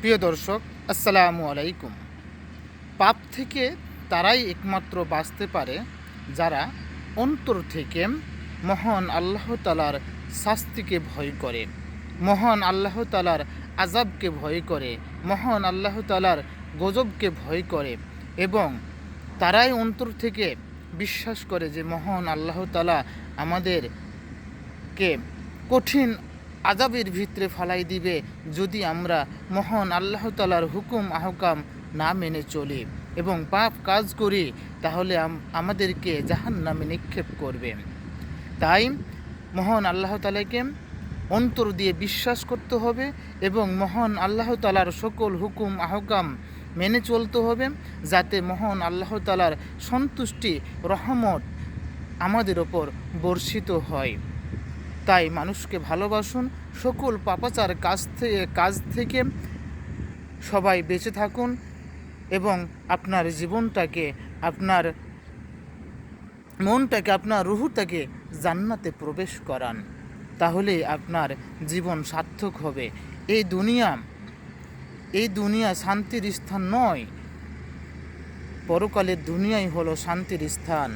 প্রিয় দর্শক, আসসালামু আলাইকুম। পাপ থেকে তারাই একমাত্র বাঁচতে পারে যারা অন্তর থেকে মহান আল্লাহ তালার শাস্তিকে ভয় করে, মহান আল্লাহ তালার আজাবকে ভয় করে, মহান আল্লাহ তালার গজবকে ভয় করে এবং তারাই অন্তর থেকে বিশ্বাস করে যে মহান আল্লাহ তালা আমাদেরকে কঠিন আজাবের ভিতরে ফালাই দিবে যদি আমরা মহান আল্লাহ তালার হুকুম, আহকাম না মেনে চলি এবং পাপ কাজ করি, তাহলে আমাদেরকে জাহান নামে নিক্ষেপ করবে। তাই মহান আল্লাহ তালাকে অন্তর দিয়ে বিশ্বাস করতে হবে এবং মহান আল্লাহ তালার সকল হুকুম, আহকাম মেনে চলতে হবে যাতে মহান আল্লাহ তালার সন্তুষ্টি, রহমত আমাদের ওপর বর্ষিত হয়। তাই মানুষকে ভালোবাসুন। সকল পাপাচার কাজ থেকে কাজ থেকে সবাই বেঁচে থাকুন এবং আপনার জীবনটাকে, আপনার মনটাকে, আপনার রুহুটাকে জান্নাতে প্রবেশ করান। তাহলে আপনার জীবন সার্থক হবে। এই দুনিয়া এই দুনিয়া শান্তির স্থান নয়। পরকালের দুনিয়াই হলো শান্তির স্থান।